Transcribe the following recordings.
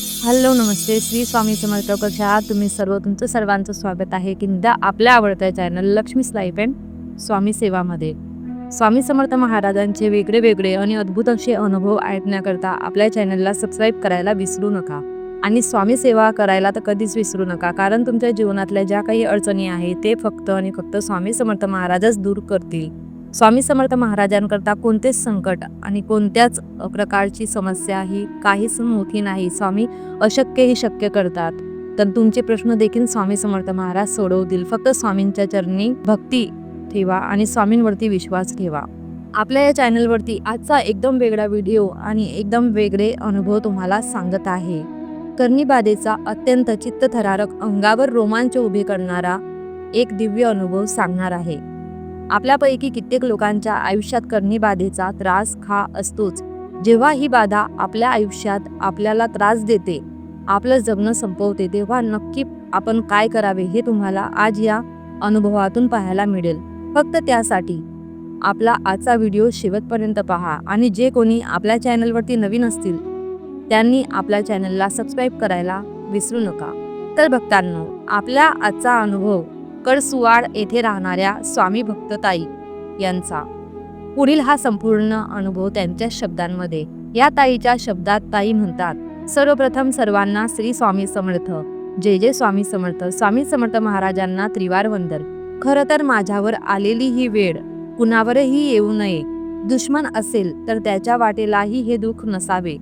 Hello नमस्ते. श्री स्वामी समर्थ कशा आहात तुम्ही सर्व तुमचं सर्वांचं स्वागत आहे की आपल्या आवडत्या चॅनल लक्ष्मीस लाईफ अँड स्वामी सेवामध्ये. स्वामी समर्थ महाराजांचे वेगळे वेगळे आणि अद्भुत असे अनुभव ऐकण्याकरता आपल्या चॅनलला सबस्क्राईब करायला विसरू नका. आणि स्वामी सेवा करायला तर कधीच विसरू नका कारण तुमच्या जीवनातल्या ज्या काही अडचणी आहेत ते फक्त आणि फक्त स्वामी समर्थ महाराजच दूर करतील. स्वामी समर्थ महाराजांकरता कोणतेच संकट आणि कोणत्याच प्रकारची समस्या ही काहीच मोठी नाही. स्वामी अशक्य ही शक्य करतात. तर तुमचे प्रश्न देखील स्वामी समर्थ महाराज सोडवतील. फक्त स्वामींच्या चरणी भक्ती ठेवा आणि स्वामींवरती विश्वास ठेवा. आपल्या या चॅनलवरती आजचा एकदम वेगळा व्हिडिओ आणि एकदम वेगळे अनुभव तुम्हाला सांगत आहे. कर्णीबाधेचा अत्यंत चित्तथरारक अंगावर रोमांच उभे करणारा एक दिव्य अनुभव सांगणार आहे. आपल्यापैकी कित्येक लोकांच्या आयुष्यात कर्णीबाधेचा त्रास हा असतोच. जेव्हा ही बाधा आपल्या आयुष्यात आपल्याला त्रास देते आपलं जगणं संपवते तेव्हा नक्की आपण काय करावे हे तुम्हाला आज या अनुभवातून पाहायला मिळेल. फक्त त्यासाठी आपला आजचा व्हिडिओ शेवटपर्यंत पहा आणि जे कोणी आपल्या चॅनलवरती नवीन असतील त्यांनी आपल्या चॅनलला सबस्क्राईब करायला विसरू नका. तर भक्तांनो आपला आजचा अनुभव कडसुवाड येथे राहणाऱ्या स्वामी भक्तताई यांचा. पुढील हा संपूर्ण अनुभव त्यांच्या शब्दांमध्ये. या ताईच्या शब्दात ताई म्हणतात सर्वप्रथम सर्वांना श्री स्वामी समर्थ. जय जय स्वामी समर्थ. स्वामी समर्थ महाराजांना त्रिवार वंदन. खरं तर माझ्यावर आलेली ही वेळ कुणावरही येऊ नये. दुश्मन असेल तर त्याच्या वाटेलाही हे दुःख नसावे.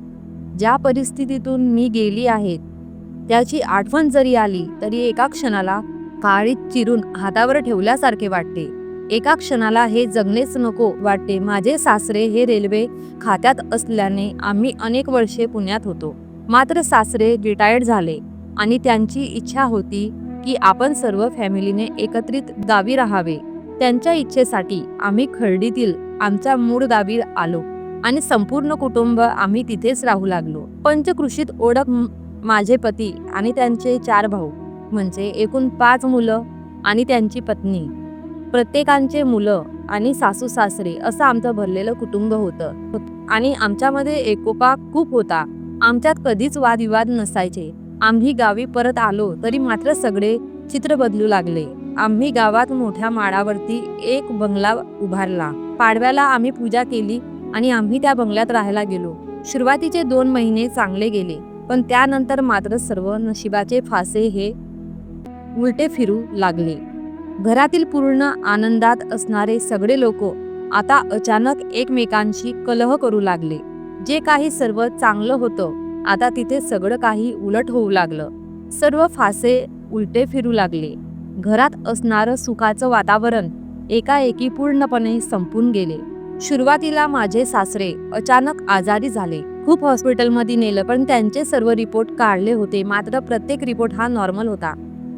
ज्या परिस्थितीतून मी गेली आहे त्याची आठवण जरी आली तरी एका क्षणाला काळीत चिरून हातावर ठेवल्यासारखे वाटते. एका क्षणाला हे जगणेच नको वाटते. माझे सासरे हे रेल्वे खात्यात असल्याने आम्ही अनेक वर्षे पुण्यात होतो. मात्र सासरे रिटायर्ड झाले आणि त्यांची इच्छा होती की आपण सर्व फॅमिलीने एकत्रित गावी राहावे. त्यांच्या इच्छेसाठी आम्ही खर्डीतील आमच्या मूळ गावी आलो आणि संपूर्ण कुटुंब आम्ही तिथेच राहू लागलो. पंचकृषीत ओळख माझे पती आणि त्यांचे चार भाऊ. म्हणजे एकूण पाच मुलं आणि त्यांची पत्नी. प्रत्येकांचे मुलं आणि सासू सासरे असं आमचं भरलेलं कुटुंब होतं. आणि आमच्यामध्ये एकोपा खूप होता. आमच्यात कधीच वादविवाद नसायचे. आम्ही गावी परत आलो तरी मात्र सगळे चित्र बदलू लागले. आम्ही गावात मोठ्या माळावरती एक बंगला उभारला. पाडव्याला आम्ही पूजा केली आणि आम्ही त्या बंगल्यात राहायला गेलो. सुरुवातीचे दोन महिने चांगले गेले पण त्यानंतर मात्र सर्व नशिबाचे फासे हे उलटे फिरू लागले. घरातील पूर्ण आनंदात असणारे सगळे लोक आता अचानक एकमेकांशी कलह करू लागले. जे काही सर्व चांगलं होतं आता तिथे सगळं काही उलट होऊ लागलं. सर्व फासे उलटे फिरू लागले. घरात असणारं सुखाचं वातावरण एकाएकी पूर्णपणे संपून गेले. सुरुवातीला माझे सासरे अचानक आजारी झाले. खूप हॉस्पिटलमध्ये नेलं पण त्यांचे सर्व रिपोर्ट काढले होते. मात्र प्रत्येक रिपोर्ट हा नॉर्मल होता.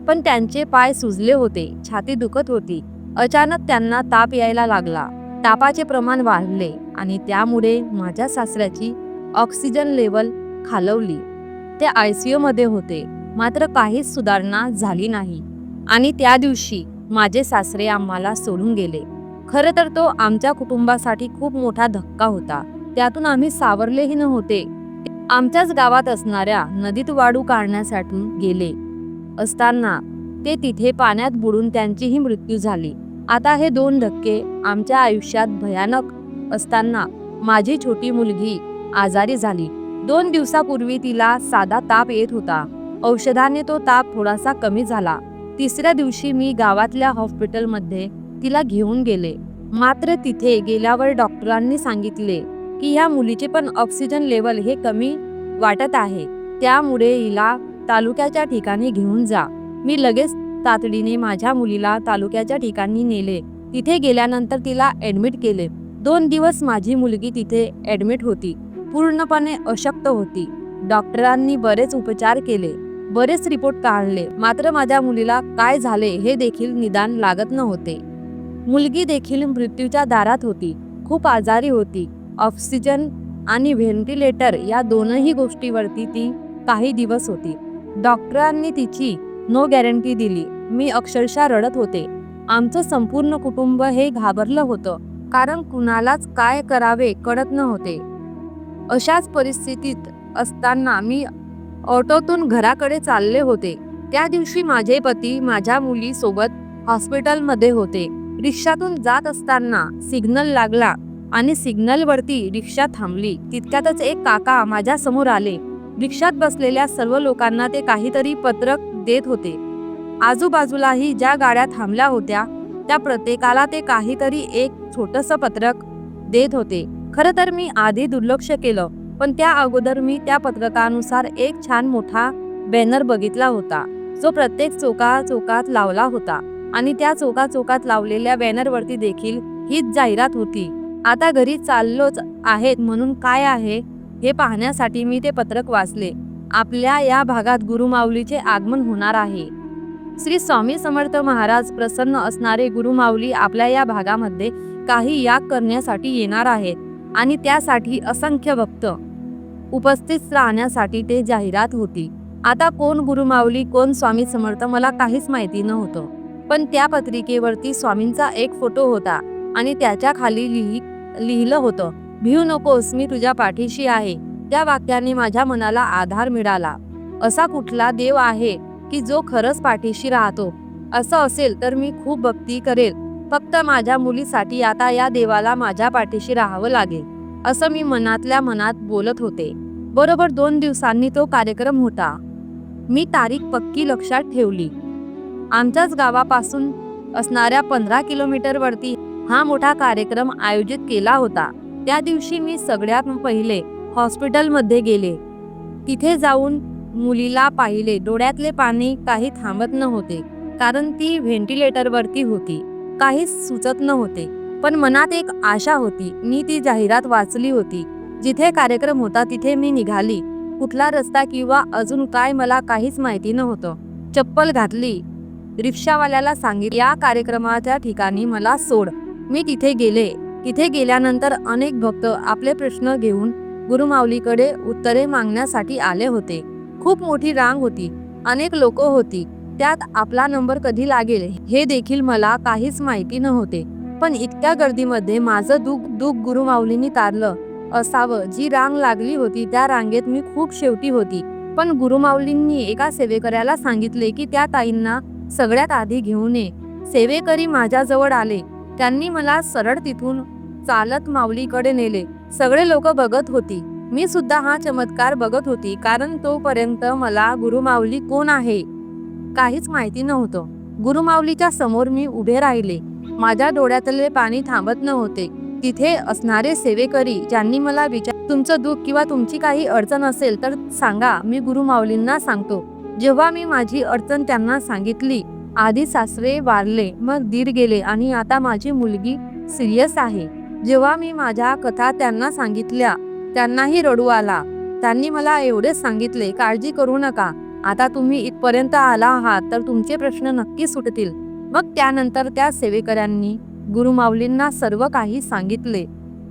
पण त्यांचे पाय सुजले होते छाती दुखत होती. अचानक त्यांना ताप यायला लागला. तापाचे प्रमाण वाढले आणि त्यामुळे माझ्या सासऱ्याची ऑक्सिजन लेवल खालवली. ते आय सी मध्ये होते. मात्र काहीच सुधारणा झाली नाही. आणि त्या दिवशी माझे सासरे आम्हाला सोडून गेले. खरं तर तो आमच्या कुटुंबासाठी खूप मोठा धक्का होता. त्यातून आम्ही सावरलेही नव्हते. आमच्याच गावात असणाऱ्या नदीत वाळू काढण्यासाठी गेले. असताना ते तिथे पाण्यात बुडून त्यांचीही मृत्यू झाली. आता हे दोन धक्के आमच्या आयुष्यात भयानक असताना माझी छोटी मुलगी आजारी झाली. दोन दिवसापूर्वी तिला साधा ताप येत होता. औषधाने तो ताप थोडासा कमी झाला. तिसऱ्या दिवशी मी गावातल्या हॉस्पिटलमध्ये तिला घेऊन गेले. मात्र तिथे गेल्यावर डॉक्टरांनी सांगितले की ह्या मुलीचे पण ऑक्सिजन लेवल हे कमी वाटत आहे. त्यामुळे हिला तालुक्याच्या ठिकाणी घेऊन जा. मी लगेच तातडीने माझ्या मुलीला तालुक्याच्या ठिकाणी नेले. तिथे गेल्यानंतर तिला ॲडमिट केले. दोन दिवस माझी मुलगी तिथे ॲडमिट होती. पूर्णपणे अशक्त होती. डॉक्टरांनी बरेच उपचार केले. बरेच रिपोर्ट काढले. मात्र माझ्या मुलीला काय झाले हे देखील निदान लागत नव्हते. मुलगी देखील मृत्यूच्या दारात होती. खूप आजारी होती. ऑक्सिजन आणि व्हेंटिलेटर या दोनही गोष्टीवरती ती काही दिवस होती. डॉक्टरांनी तिची नो गॅरंटी दिली. मी अक्षरशः रडत होते. आमचं संपूर्ण कुटुंब हे घाबरलं होतं. कारण कुणालाच काय करावे कळत नव्हते. अशाच परिस्थितीत असताना मी ऑटोतून घराकडे चालले होते. त्या दिवशी माझे पती माझ्या मुलीसोबत हॉस्पिटलमध्ये होते. रिक्षातून जात असताना सिग्नल लागला आणि सिग्नलवरती रिक्षा थांबली. तितक्यातच एक काका माझ्यासमोर आले. रिक्षात बसलेल्या सर्व लोकांना ते काहीतरी पत्रक देत होते. आजूबाजूलाही ज्या गाड्या थांबल्या होत्या त्या प्रत्येकाला ते काहीतरी एक छोटस पत्रक देत होते. खरं तर मी आधी दुर्लक्ष केलं पण त्या अगोदर मी त्या पत्रकानुसार एक छान मोठा बॅनर बघितला होता. जो प्रत्येक चौका चौकात लावला होता आणि त्या चौका चौकात लावलेल्या बॅनरवरती देखील हीच जाहिरात होती. आता घरी चाललोच आहेत म्हणून काय आहे? हे पाहण्यासाठी मी ते पत्रक वाचले. आपल्या या भागात गुरुमाऊलीचे आगमन होणार आहे. श्री स्वामी समर्थ महाराज प्रसन्न असणारे गुरुमाऊली आपल्या या भागामध्ये काही याग करण्यासाठी येणार आहेत आणि त्यासाठी असंख्य भक्त उपस्थित राहण्यासाठी ते जाहिरात होती. आता कोण गुरुमाऊली कोण स्वामी समर्थ मला काहीच माहिती नव्हतं. पण त्या पत्रिकेवरती स्वामींचा एक फोटो होता आणि त्याच्याखाली लिही लिहिलं होतं. भिऊ नकोस मी तुझ्या पाठीशी आहे. त्या वाक्याने माझ्या मनाला आधार मिळाला. असा कुठला देव आहे की जो खरंच पाठीशी राहतो? असं असेल तर मी खूप भक्ती करेल. फक्त माझ्या मुलीसाठी आता या देवाला माझ्या पाठीशी राहावं लागेल असं मी मनातल्या मनात बोलत होते. बरोबर दोन दिवसांनी तो कार्यक्रम होता. मी तारीख पक्की लक्षात ठेवली. आमच्याच गावापासून असणाऱ्या पंधरा किलोमीटरवरती हा मोठा कार्यक्रम आयोजित केला होता. त्या दिवशी मी सगळ्यात पहिले हॉस्पिटलमध्ये गेले. तिथे जाऊन मुलीला पाहिले. डोळ्यातले पाणी काही थांबत नव्हते कारण ती व्हेंटिलेटरवरती होती. काहीच सुचत नव्हते पण मनात एक आशा होती. मी ती जाहिरात वाचली होती. जिथे कार्यक्रम होता तिथे मी निघाली. कुठला रस्ता किंवा अजून काय मला काहीच माहिती नव्हतं. चप्पल घातली. रिक्षावाल्याला सांगितले या कार्यक्रमाच्या ठिकाणी मला सोड. मी तिथे गेले. तिथे गेल्यानंतर अनेक भक्त आपले प्रश्न घेऊन गुरुमाऊलीकडे उत्तरे मागण्यासाठी आले होते. खूप मोठी रांग होती. अनेक लोक होती. त्यात आपला नंबर कधी लागेल हे देखील मला काहीच माहिती नव्हते. पण इतक्या गर्दीमध्ये माझं दुःख दुःख गुरुमाऊलींनी तारलं असावं. जी रांग लागली होती त्या रांगेत मी खूप शेवटी होती. पण गुरुमाऊलींनी एका सेवेकऱ्याला सांगितले की त्या ताईंना सगळ्यात आधी घेऊन ये. सेवेकरी माझ्याजवळ आले. त्यांनी मला सरळ तिथून चालत माऊलीकडे नेले. सगळे लोक बघत होती. मी सुद्धा हा चमत्कार बघत होती कारण तोपर्यंत मला गुरुमाऊली कोण आहे? काहीच माहिती नव्हतं. गुरुमाऊलीच्या समोर मी उभे राहिले. माझ्या डोळ्यातले पाणी थांबत नव्हते. तिथे असणारे सेवेकरी ज्यांनी मला विचार तुमचं दुःख किंवा तुमची काही अडचण असेल तर सांगा मी गुरुमाऊलींना सांगतो. जेव्हा मी माझी अडचण त्यांना सांगितली आधी सासरे वारले मग दीर गेले आणि आता माझी मुलगी सिरियस आहे. जेव्हा मी माझ्या कथा त्यांना सांगितल्या त्यांनाही रडू आला. त्यांनी मला एवढेच सांगितले काळजी करू नका. आता तुम्ही इथपर्यंत आला आहात तर तुमचे प्रश्न नक्की सुटतील. मग त्यानंतर त्या सेवेकऱ्यांनी गुरुमाऊलींना सर्व काही सांगितले.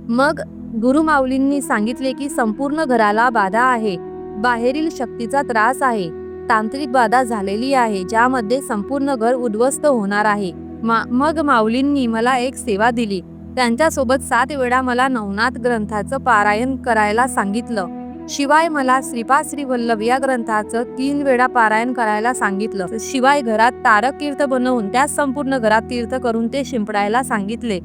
मग गुरुमाऊलींनी सांगितले की संपूर्ण घराला बाधा आहे. बाहेरील शक्तीचा त्रास आहे. तांत्रिक बाधा झालेली आहे ज्यामध्ये संपूर्ण घर उद्ध्वस्त होणार आहे. मा- मग माऊलींनी मला एक सेवा दिली. त्यांच्यासोबत सात वेळा मला नवनाथ ग्रंथाचं पारायण करायला सांगितलं. शिवाय मला श्रीपा श्री वल्लभ या ग्रंथाचं तीन वेळा पारायण करायला सांगितलं. शिवाय घरात तारक तीर्थ बनवून त्या संपूर्ण घरात तीर्थ करून ते शिंपडायला सांगितले.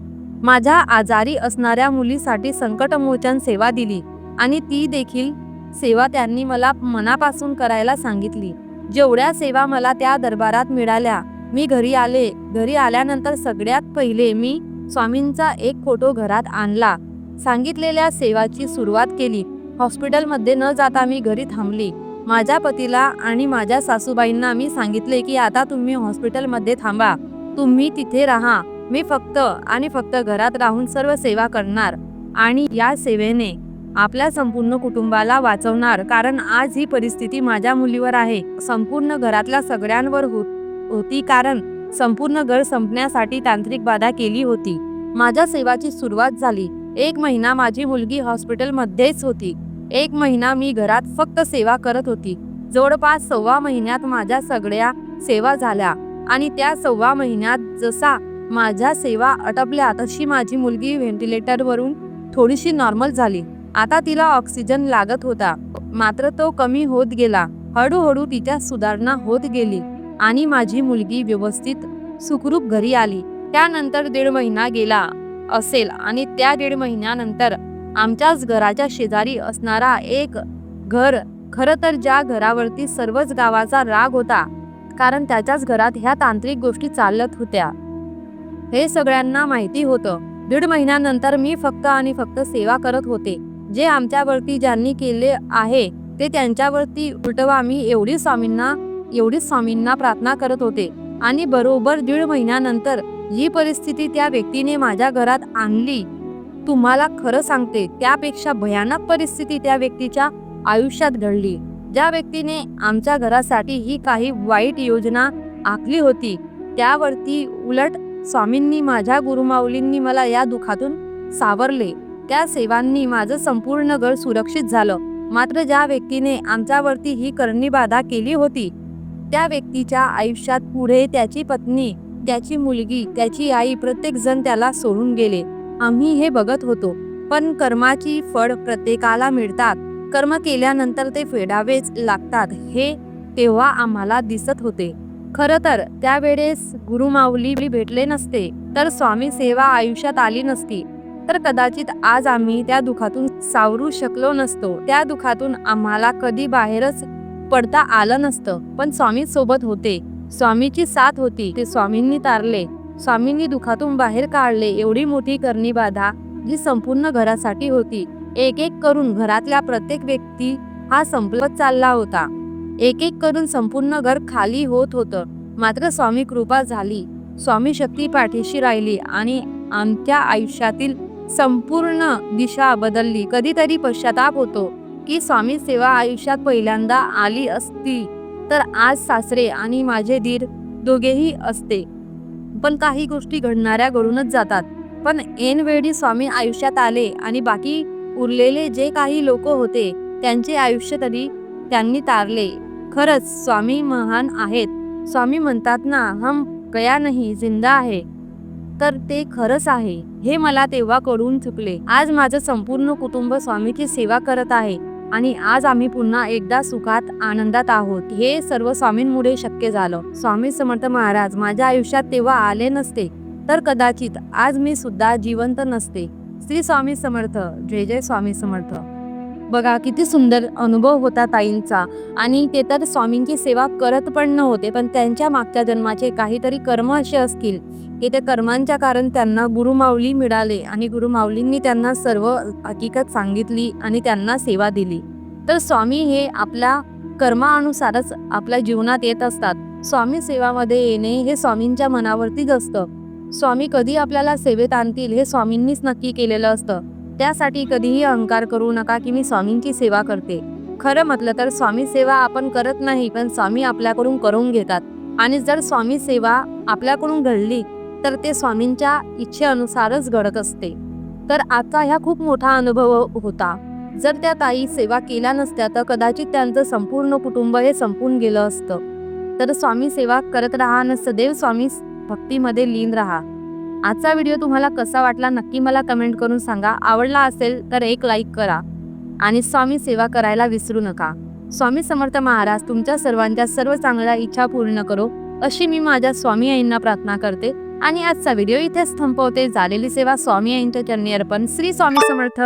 माझ्या आजारी असणाऱ्या मुलीसाठी संकटमोचन सेवा दिली आणि ती देखील सेवा त्यांनी मला मनापासून करायला सांगितली. जेवढ्या सेवा मला त्या दरबारात मिळाल्या मी घरी आले. घरी आल्यानंतर सगळ्यात पहिले मी स्वामींचा एक फोटो घरात आणला. सांगितलेल्या सेवाची सुरुवात केली. हॉस्पिटलमध्ये न जाता मी घरी थांबली. माझ्या पतीला आणि माझ्या सासूबाईंना मी सांगितले की आता तुम्ही हॉस्पिटलमध्ये थांबा. तुम्ही तिथे राहा. मी फक्त आणि फक्त घरात राहून सर्व सेवा करणार आणि या सेवेने आपल्या संपूर्ण कुटुंबाला वाचवणार. कारण आज ही परिस्थिती माझ्या मुलीवर आहे. संपूर्ण घरातल्या सगळ्यांवर हो होती. कारण संपूर्ण घर संपण्यासाठी तांत्रिक बाधा केली होती. माझ्या सेवाची सुरुवात झाली. एक महिना माझी मुलगी हॉस्पिटलमध्येच होती. एक महिना मी घरात फक्त सेवा करत होती. जवळपास सव्वा महिन्यात माझ्या सगळ्या सेवा झाल्या आणि त्या सव्वा महिन्यात जसा माझ्या सेवा अटपल्या तशी माझी मुलगी व्हेंटिलेटरवरून थोडीशी नॉर्मल झाली. आता तिला ऑक्सिजन लागत होता. मात्र तो कमी होत गेला. हळूहळू तिच्या सुधारणा होत गेली. आणि माझी मुलगी व्यवस्थित सुखरूप घरी आली. त्यानंतर दीड महिना गेला असेल आणि त्या दीड महिन्यानंतर आमच्याच घराच्या शेजारी असणारा एक घर खरं तर ज्या घरावरती सर्वच गावाचा राग होता कारण त्याच्याच घरात ह्या तांत्रिक गोष्टी चालत होत्या. हे सगळ्यांना माहिती होतं. दीड महिन्यानंतर मी फक्त आणि फक्त सेवा करत होते. जे आमच्यावरती ज्यांनी केले आहे ते त्यांच्यावरती उलटवा मी एवढी स्वामींना एवढीच स्वामींना प्रार्थना करत होते. आणि बरोबर दीड महिन्यानंतर जी परिस्थिती त्या व्यक्तीने माझ्या घरात आणली. तुम्हाला खरं सांगते त्यापेक्षा भयानक परिस्थिती त्या व्यक्तीच्या आयुष्यात घडली. ज्या व्यक्तीने आमच्या घरासाठी ही काही वाईट योजना आखली होती त्यावरती उलट स्वामींनी माझ्या गुरुमाऊलींनी मला या दुखातून सावरले. त्या सेवांनी माझं संपूर्ण घर सुरक्षित झालं. मात्र ज्या व्यक्तीने आमच्यावरती ही करणी बाधा केली होती त्या व्यक्तीच्या आयुष्यात पुढे त्याची पत्नी त्याची मुलगी त्याची आई प्रत्येक जण त्याला सोडून गेले. आम्ही हे बघत होतो. पण कर्माची फळ प्रत्येकाला मिळतात. कर्म केल्यानंतर ते फेडावेच लागतात हे तेव्हा आम्हाला दिसत होते. खरं तर त्यावेळेस गुरुमाऊली भेटले नसते तर स्वामी सेवा आयुष्यात आली नसती. तर कदाचित आज आम्ही त्या दुखातून सावरू शकलो नसतो. त्या दुखातून आम्हाला कधी बाहेरच पडता आलं नसतं. पण स्वामी सोबत होते. स्वामीची साथ होती. ते स्वामींनी तारले. स्वामींनी दुखातून बाहेर काढले. एवढी मोठी करणी बाधा जी संपूर्ण घरासाठी होती. एक एक करून घरातल्या प्रत्येक व्यक्ती हा संपत चालला होता. एक एक करून संपूर्ण घर खाली होत होतं. मात्र स्वामी कृपा झाली. स्वामी शक्ती पाठीशी राहिली आणि आमच्या आयुष्यातील संपूर्ण दिशा बदलली. कधीतरी पश्चाताप होतो. की स्वामी सेवा आयुष्यात पहिल्यांदा आली असती तर आज सासरे आणि माझे दीर दोघेही असते. पण काही गोष्टी घडणाऱ्या घडूनच जातात. पण ऐनवेळी स्वामी आयुष्यात आले आणि बाकी उरलेले जे काही लोक होते त्यांचे आयुष्य तरी त्यांनी तारले. खरंच स्वामी महान आहेत. स्वामी म्हणतात ना हम गया नाही जिंदा आहे तर ते खरंच आहे. हे मला तेव्हा कळून चुकले. आज माझं संपूर्ण कुटुंब स्वामीची सेवा करत आहे. आणि आज आम्ही पुन्हा एकदा सुखात आनंदात आहोत. हे सर्व स्वामींमुळे शक्य झालं. स्वामी समर्थ महाराज माझ्या आयुष्यात तेव्हा आले नसते तर कदाचित आज मी सुद्धा जिवंत नसते. श्री स्वामी समर्थ. जय जय स्वामी समर्थ. बघा किती सुंदर अनुभव होता ताईंचा. आणि ते तर स्वामींची सेवा करत पण नव्हते पण त्यांच्या मागच्या जन्माचे काहीतरी कर्म असे असतील. की त्या कर्मांच्या कारण त्यांना गुरुमाऊली मिळाले आणि गुरुमाऊलींनी त्यांना सर्व हकीकत सांगितली आणि त्यांना सेवा दिली. तर स्वामी हे आपल्या कर्मानुसारच आपल्या जीवनात येत असतात. स्वामी सेवामध्ये येणे हे स्वामींच्या मनावरतीच असतं. स्वामी कधी आपल्याला सेवेत आणतील हे स्वामींनीच नक्की केलेलं असतं. त्यासाठी कधीही अहंकार करू नका की मी स्वामींची सेवा करते. खरं म्हटलं तर स्वामी सेवा आपण करत नाही पण स्वामी आपल्याकडून करून घेतात. आणि जर स्वामी सेवा आपल्याकडून घडली तर ते स्वामींच्या इच्छेनुसारच घडत असते. तर आजचा ह्या खूप मोठा अनुभव होता. जर त्या ताई सेवा केल्या नसत्या तर कदाचित त्यांचं संपूर्ण कुटुंब हे संपून गेलं असतं. तर स्वामी सेवा करत राहा आणि सदैव स्वामी भक्तीमध्ये लीन राहा. आजचा व्हिडिओ तुम्हाला कसा वाटला नक्की मला कमेंट करून सांगा. आवडला असेल तर एक लाईक करा आणि स्वामी सेवा करायला विसरू नका. स्वामी समर्थ महाराज तुमच्या सर्वांच्या सर्व चांगल्या इच्छा पूर्ण करो अशी मी माझ्या स्वामी आईंना प्रार्थना करते आणि आजचा व्हिडिओ इथेच थांबवते झालेली सेवा स्वामी आईंच्या चरणी अर्पण. श्री स्वामी समर्थ.